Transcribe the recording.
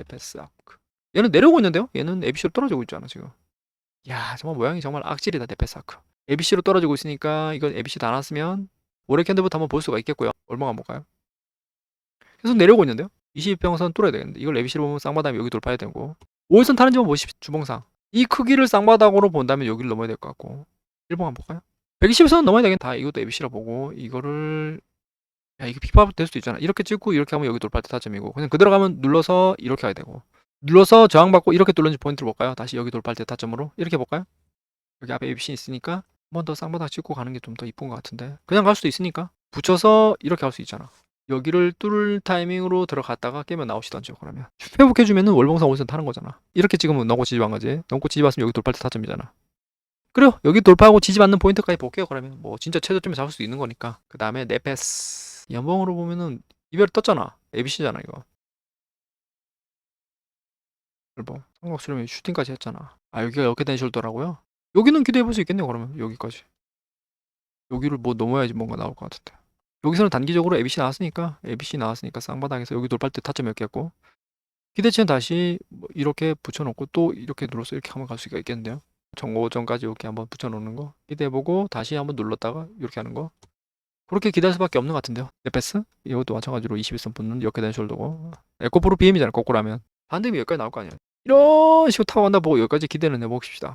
네페스 아크. 얘는 내려오고 있는데요? 얘는 ABC로 떨어지고 있잖아 지금. 야 정말 모양이 정말 악질이다 네페스 아크. ABC로 떨어지고 있으니까 이건 ABC 다 나왔으면 올해 캔들부터 한번 볼 수가 있겠고요. 얼마가 볼까요? 계속 내려오고 있는데요? 20평선 뚫어야 되겠는데 이걸 ABC로 보면 쌍바닥이 여기 돌파해야 되고 5일선 타는 지만 보십시오 주봉상 이 크기를 쌍바닥으로 본다면 여기를 넘어야 될 것 같고 1번 한번 볼까요? 120선 넘어야 되겠다 이것도 ABC라 보고 이거를 야 이게 픽밥 될 수도 있잖아. 이렇게 찍고 이렇게 하면 여기 돌파할 때 타점이고. 그냥 그대로 가면 눌러서 이렇게 해야 되고. 눌러서 저항받고 이렇게 뚫는지 포인트를 볼까요? 다시 여기 돌파할 때 타점으로. 이렇게 볼까요? 여기 앞에 ABC 있으니까 한 번 더 쌍바닥 찍고 가는 게 좀 더 이쁜 것 같은데. 그냥 갈 수도 있으니까. 붙여서 이렇게 할 수 있잖아. 여기를 뚫을 타이밍으로 들어갔다가 깨면 나오시던죠 그러면. 회복해주면은 월봉상 오선 타는 거잖아. 이렇게 찍으면 넘고 지지반 거지. 넘고 지지봤으면 여기 돌파할 때 타점이잖아. 그래요. 여기 돌파하고 지지받는 포인트까지 볼게요 그러면. 뭐 진짜 최저점에 잡을 수 있는 거니까. 그 다음에 네페스 연봉으로 보면은 이별 떴잖아. ABC잖아 이거. 앨범 삼각 수렴이 슈팅까지 했잖아. 아 여기가 이렇게 된 숄더라고요? 여기는 기대해 볼 수 있겠네요 그러면. 여기까지. 여기를 뭐 넘어야지 뭔가 나올 것 같은데. 여기서는 단기적으로 ABC 나왔으니까 ABC 나왔으니까 쌍바닥에서 여기 돌파할 때 타점 몇 개였고. 기대치는 다시 뭐 이렇게 붙여놓고 또 이렇게 눌러서 이렇게 한번 갈 수가 있겠는데요? 정오전까지 이렇게 한번 붙여놓는 거. 기대해보고 다시 한번 눌렀다가 이렇게 하는 거 그렇게 기대할 수밖에 없는 것 같은데요. 네페스? 이것도 마찬가지로 21선 붙는 된 숄더고. 에코프로 BM이잖아 거꾸로 하면. 반대미 여기까지 나올 거 아니야 이런 식으로 타고 간다 보고 여기까지 기대는 해봅시다